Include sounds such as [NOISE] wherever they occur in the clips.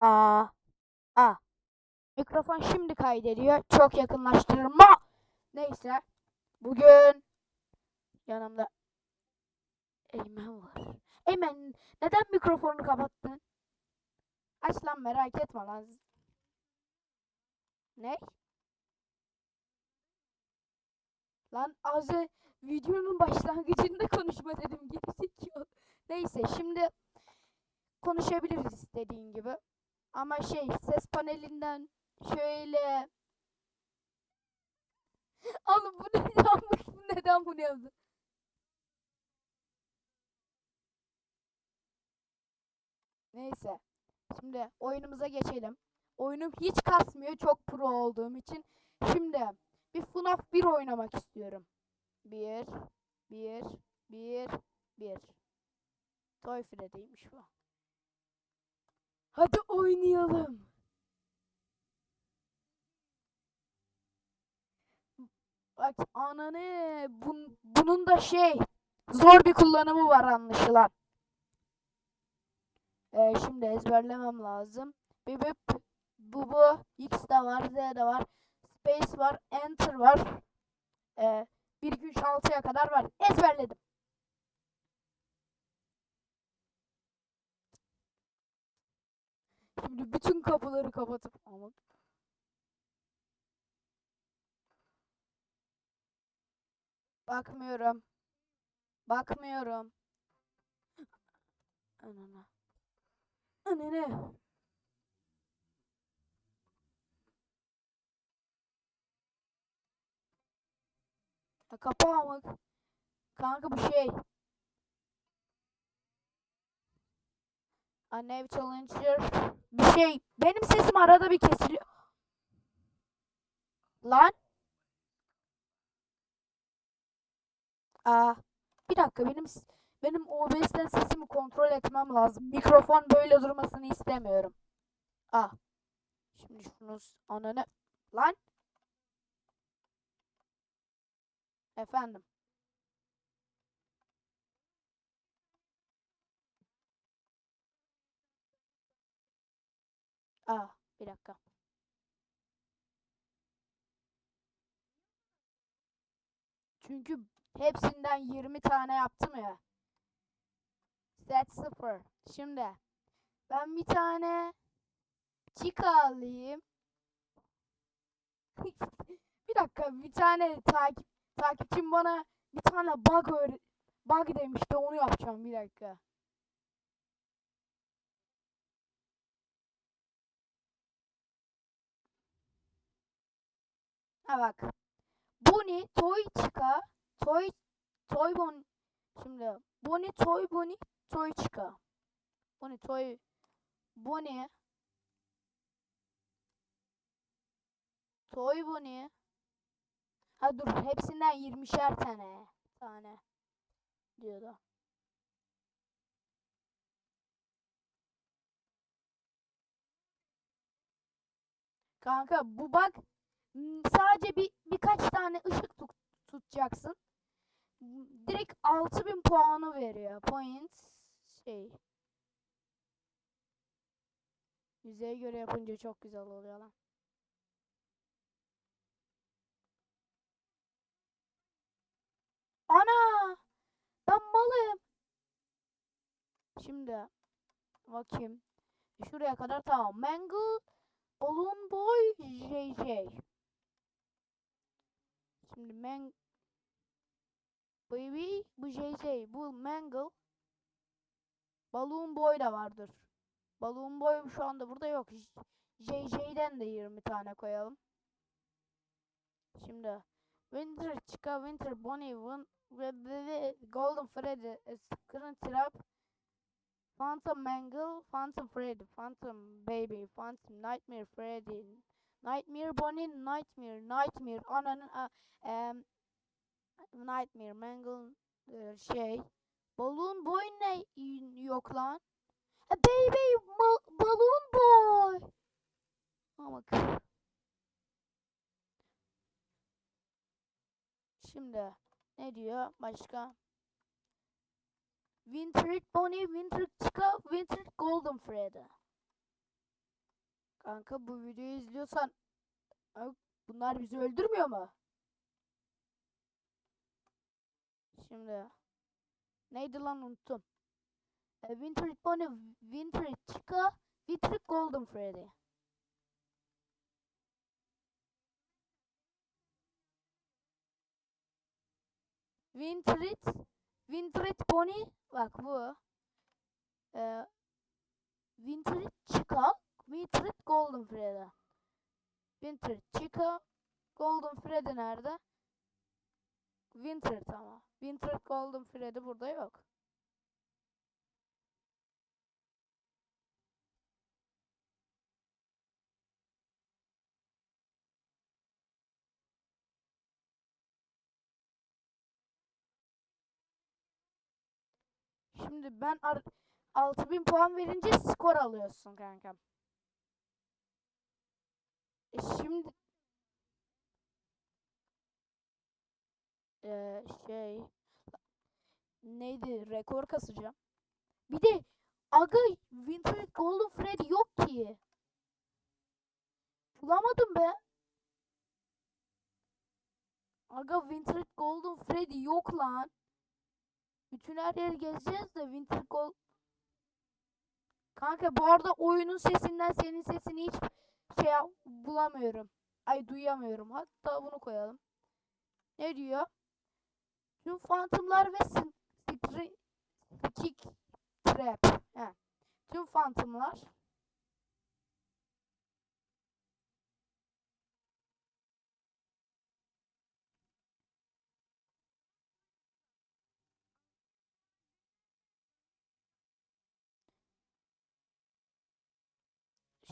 Aa. Aa. Mikrofon şimdi kaydediyor. Çok yakınlaştırma. Neyse. Bugün yanımda Eymen var. Eymen neden mikrofonu kapattın? Aç lan merak etme lan. Ne? Lan az videonun başlangıcında konuşma dedim gerizekalı. Neyse şimdi konuşabiliriz istediğin gibi. Ama şey ses panelinden şöyle [LAUGHS] Oğlum bu ne yapmış? Bu neden bunu yaptı? Neyse. Şimdi oyunumuza geçelim. Oyunum hiç kasmıyor çok pro olduğum için. Şimdi bir FNAF 1 oynamak istiyorum. 1 1 1 1 Toy Freddy'ymiş bu. Hadi oynayalım. Bak ananı bun, bunun da şey zor bir kullanımı var anlaşılan. Ee, şimdi ezberlemem lazım. Bip bip bu bu X de var Z de var. Space var Enter var. Ee, 1 2 3 6'ya kadar var. Ezberledim. Şimdi bütün kapıları kapatıp ama bakmıyorum. Bakmıyorum. Anana. Anne. Ya kapağı mı? Kanka bu şey. Anne Challenger. Bir şey. Benim sesim arada bir kesiliyor. Lan. Aa. Bir dakika benim benim OBS'ten sesimi kontrol etmem lazım. Mikrofon böyle durmasını istemiyorum. Ah. Şimdi şunu ananı lan. Efendim. Aa, bir dakika. Çünkü hepsinden 20 tane yaptım ya. Set 0. Şimdi ben bir tane Chica alayım. [LAUGHS] bir dakika bir tane takip takipçim bana bir tane bug öğret bug demişti onu yapacağım bir dakika. Ha bak. Bonnie Toy Chica Toy Toy Bon şimdi Bonnie Toy Bonnie Toy Chica. Bonnie Toy Bonnie Toy Bonnie Ha dur hepsinden 20'şer tane tane diyordu. Kanka bu bak sadece bir birkaç tane ışık tut, tutacaksın. Direkt 6000 puanı veriyor. Point şey. Yüzeye göre yapınca çok güzel oluyor lan. Ana! Ben malım. Şimdi bakayım. Şuraya kadar tamam. Mangle Balloon Boy JJ. Şimdi Man Baby bu JJ bu Mangle Balloon Boy da vardır. Balloon Boy şu anda burada yok. JJ'den de 20 tane koyalım. Şimdi Winter Chica, Winter Bonnie, Win Golden Freddy, e, Screen Trap, Phantom Mangle, Phantom Freddy, Phantom Baby, Phantom Nightmare Freddy, Nightmare Bonnie, Nightmare, Nightmare, ananın a, em, Nightmare Mangle e, şey, Balloon Boy ne yok lan? Ha, baby, ma- Balloon Boy. Ama Şimdi ne diyor başka? Winter Bonnie, Winter Chica, Winter Golden Freddy. Kanka bu videoyu izliyorsan bunlar bizi öldürmüyor mu? Şimdi neydi lan unuttum. E, Winter Bonnie, Winter Chica, Winter Golden Freddy. Winterit, Winterit Bonnie, bak bu. Ee, Winterit Chica, Winterit Golden Freddy. Winter Chica, Golden Freddy nerede? Winter tamam. Winter Golden Freddy burada yok. Şimdi ben ar- 6000 puan verince skor alıyorsun kankam. E şimdi Eee şey neydi rekor kasacağım. Bir de aga Winter Golden Freddy yok ki. Bulamadım be. Aga Winter Golden Freddy yok lan. Bütün her yeri gezeceğiz de Winter Gold Kanka bu arada oyunun sesinden senin sesini hiç şey bulamıyorum. Ay duyamıyorum. Hatta bunu koyalım. Ne diyor? Tüm Phantom'lar ve Stick Trap. He. Tüm Phantom'lar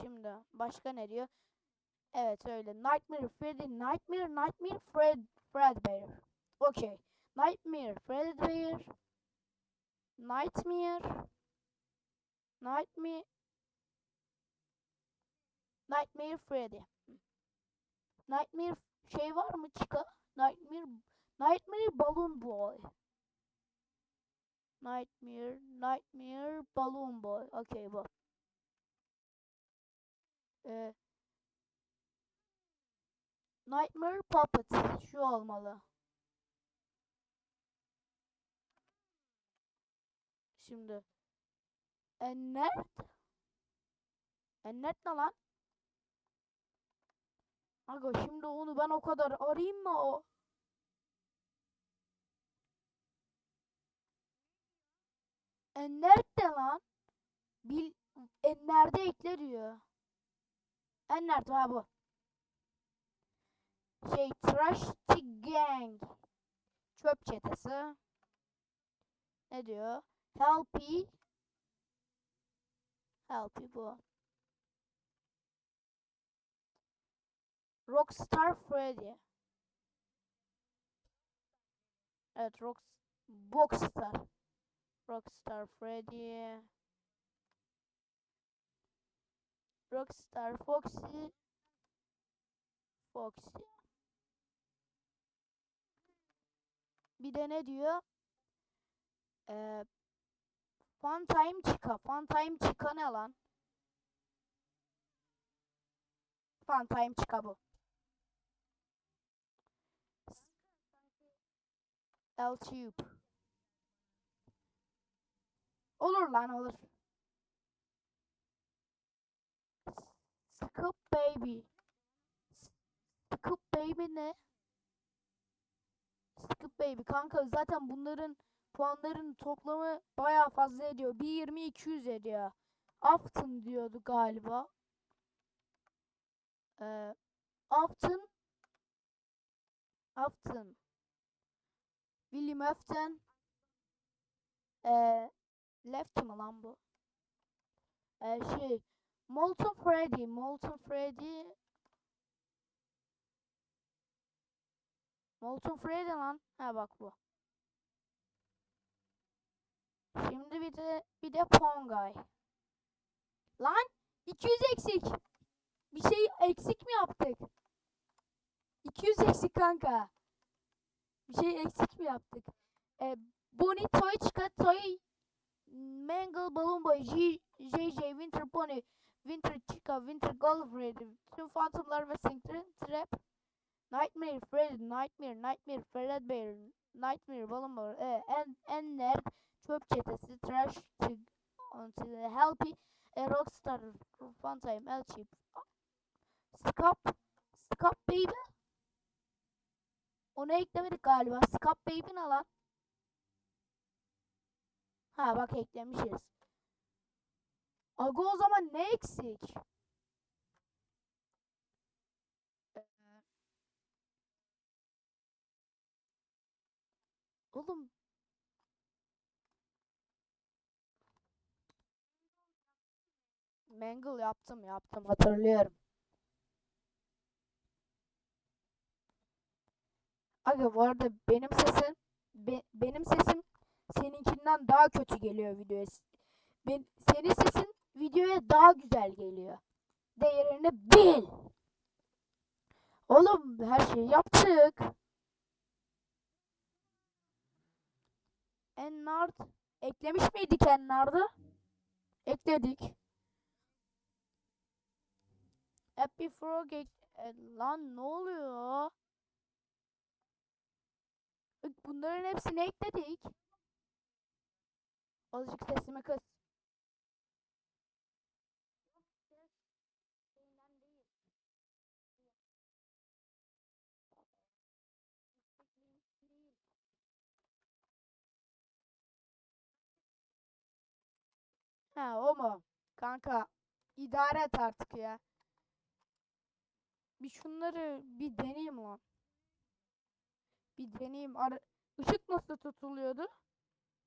Şimdi başka ne diyor? Evet öyle. Nightmare Freddy, Nightmare, Nightmare Fred, Fredbear. Okay. Nightmare Fredbear. Nightmare. Nightmare. Nightmare Freddy. Nightmare şey var mı çıka? Nightmare Nightmare Balloon Boy. Nightmare Nightmare Balloon Boy. Okay bu. Ee, Nightmare Puppet. Şu olmalı. Şimdi. Ennert. Ennert ne lan? Aga şimdi onu ben o kadar arayayım mı o? Ennert ne lan? Bil Enner'de ekle diyor. Ennert ha bu. Şey Trash Gang. Çöp çetesi. Ne diyor? Helpy. Helpy bu. Rockstar Freddy. Evet Rock Boxstar. Rockstar Freddy. Rockstar Foxy. Foxy. Bir de ne diyor? Ee, Fun Time Chica. Fun Time Chica ne lan? Fun Time Chica bu. L Tube. Olur lan olur. Scoop Baby. Scoop Baby ne? Scoop Baby kanka zaten bunların puanların toplamı bayağı fazla ediyor. 1.20 200 ediyor. Afton diyordu galiba. Ee, Afton Afton William Afton ee, Left mi lan bu? Ee, şey Molten Freddy Molten Freddy Molten Freddy lan. Ha bak bu. Şimdi bir de bir de Pongay. Lan 200 eksik. Bir şey eksik mi yaptık? 200 eksik kanka. Bir şey eksik mi yaptık? Ee, Bonnie Toy Chica Toy Mangle Balloon Boy JJ Winter Pony Winter Chica, Winter Golden Freddy, tüm Phantomlar ve Springtrap, Trap, Nightmare Freddy, Nightmare, Nightmare Fredbear, Nightmare Balloonmore, e, en, en nerd, çöp çetesi, Trash, Tig, Helpy, e, Rockstar, Funtime, Elchip, Scap, Scap Baby. Onu eklemedik galiba. Scap Baby ne? Ha bak eklemişiz. Aga o zaman ne eksik? Ee, Oğlum Mangle yaptım yaptım hatırlıyorum. Aga bu arada benim sesim be- benim sesim seninkinden daha kötü geliyor videoya. Ben, senin sesin videoya daha güzel geliyor. Değerini bil. Oğlum her şeyi yaptık. Ennard eklemiş miydik Ennard'ı? Ekledik. Happy Frog ek- e, lan ne oluyor? Bunların hepsini ekledik. Azıcık sesimi kıs. Ha o mu? Kanka idare et artık ya. Bir şunları bir deneyeyim lan. Bir deneyeyim. Ara Işık nasıl tutuluyordu?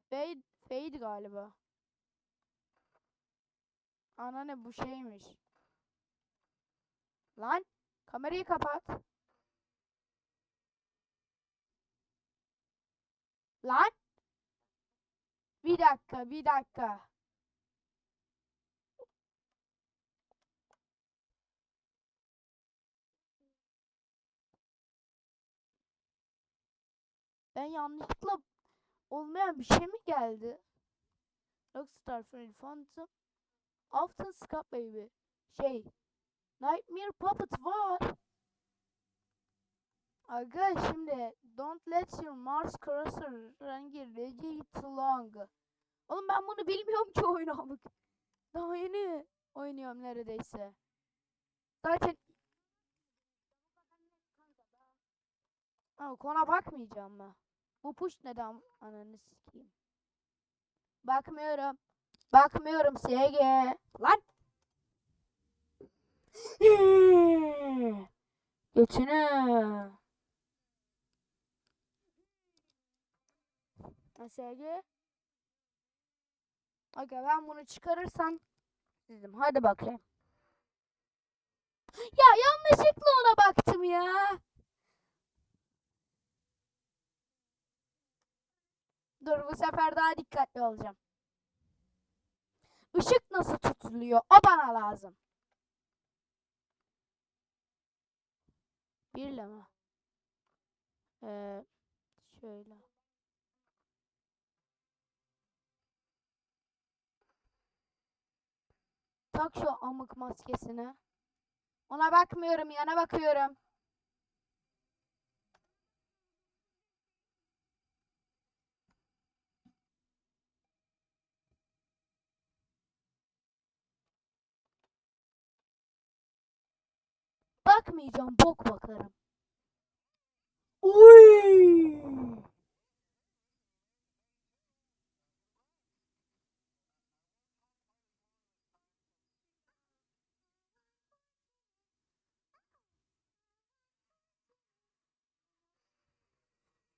Fade, fade galiba. Ana ne bu şeymiş. Lan kamerayı kapat. Lan. Bir dakika, bir dakika. Ben yanlışlıkla olmayan bir şey mi geldi? Rockstar Freddy Phantom. Afton Scott Baby. Şey. Nightmare Puppet var. Aga şimdi Don't let your Mars Crosser rengi Reggie too long. Oğlum ben bunu bilmiyorum ki oynamak. Daha yeni oynuyorum neredeyse. Zaten Ama kona bakmayacağım mı? Bu push neden ananı sikeyim. Bakmıyorum. Bakmıyorum SG. Lan. [LAUGHS] Götünü. SG. Aga ben bunu çıkarırsam dedim hadi bakayım. Ya yanlışlıkla ona baktım ya. Dur bu sefer daha dikkatli olacağım. Işık nasıl tutuluyor? O bana lazım. Birle mi? Ee, şöyle. Tak şu amık maskesini. Ona bakmıyorum, yana bakıyorum. Bakmayacağım, bok bakarım. Uy!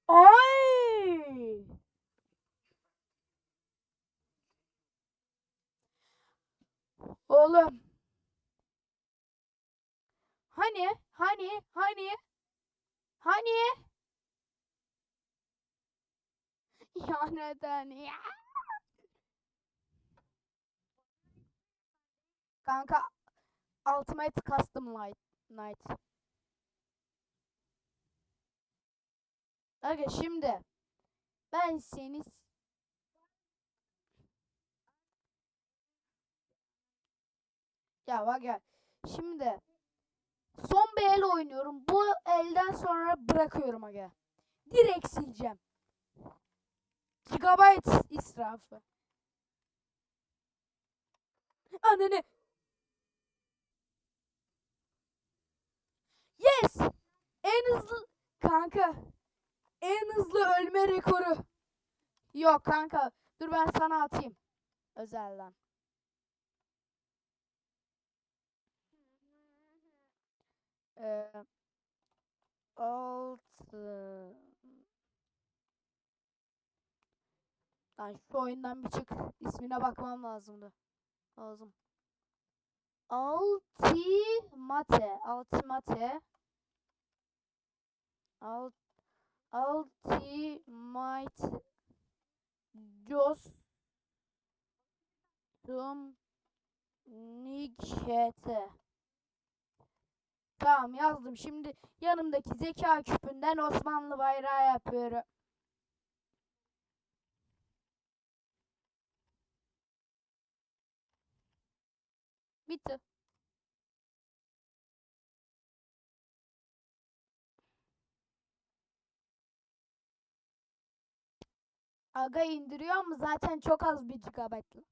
Ay! Oğlum. Hani? Hani? Hani? Hani? [LAUGHS] Ya neden ya? Kanka Ultimate Custom Light Night. Aga şimdi ben seni Ya bak ya. Şimdi son bir el oynuyorum. Bu elden sonra bırakıyorum aga. Direkt sileceğim. Gigabyte israfı. Ananı. Yes! En hızlı kanka. En hızlı ölme rekoru. Yok kanka. Dur ben sana atayım. Özelden. Ee, altı. Lan şu oyundan bir çık. İsmine bakmam lazımdı. Lazım. Ultimate. Ultimate. Alt Ultimate Dostum Nikete. Tamam yazdım. Şimdi yanımdaki zeka küpünden Osmanlı bayrağı yapıyorum. Bitti. Aga indiriyor ama zaten çok az bir gigabaytlı.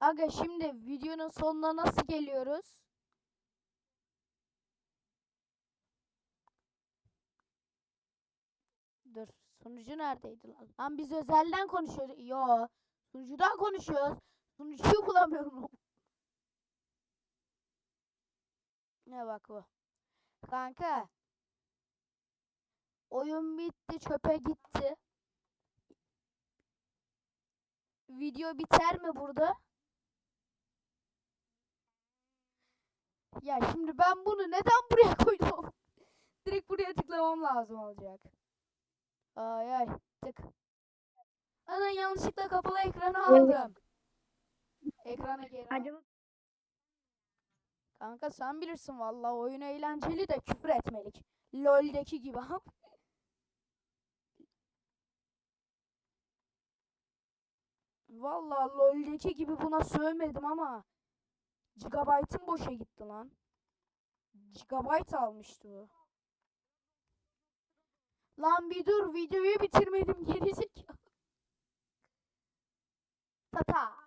Aga şimdi videonun sonuna nasıl geliyoruz? Dur. Sunucu neredeydi lan? Lan biz özelden konuşuyorduk. Yo. Sunucudan konuşuyoruz. Sunucuyu [LAUGHS] bulamıyorum. Ne bak bu. Kanka. Oyun bitti. Çöpe gitti. Video biter mi burada? Ya şimdi ben bunu neden buraya [LAUGHS] koydum? Direkt buraya tıklamam lazım olacak. Ay ay tık. Ana yanlışlıkla kapalı ekranı aldım. Ekrana geri. Acaba Kanka sen bilirsin vallahi oyun eğlenceli de küfür etmelik. LoL'deki gibi. [LAUGHS] Vallahi LoL'deki gibi buna sövmedim ama Gigabyte'ım boşa gitti lan. Gigabyte almıştı bu. Lan bir dur videoyu bitirmedim gerizekalı. Tata.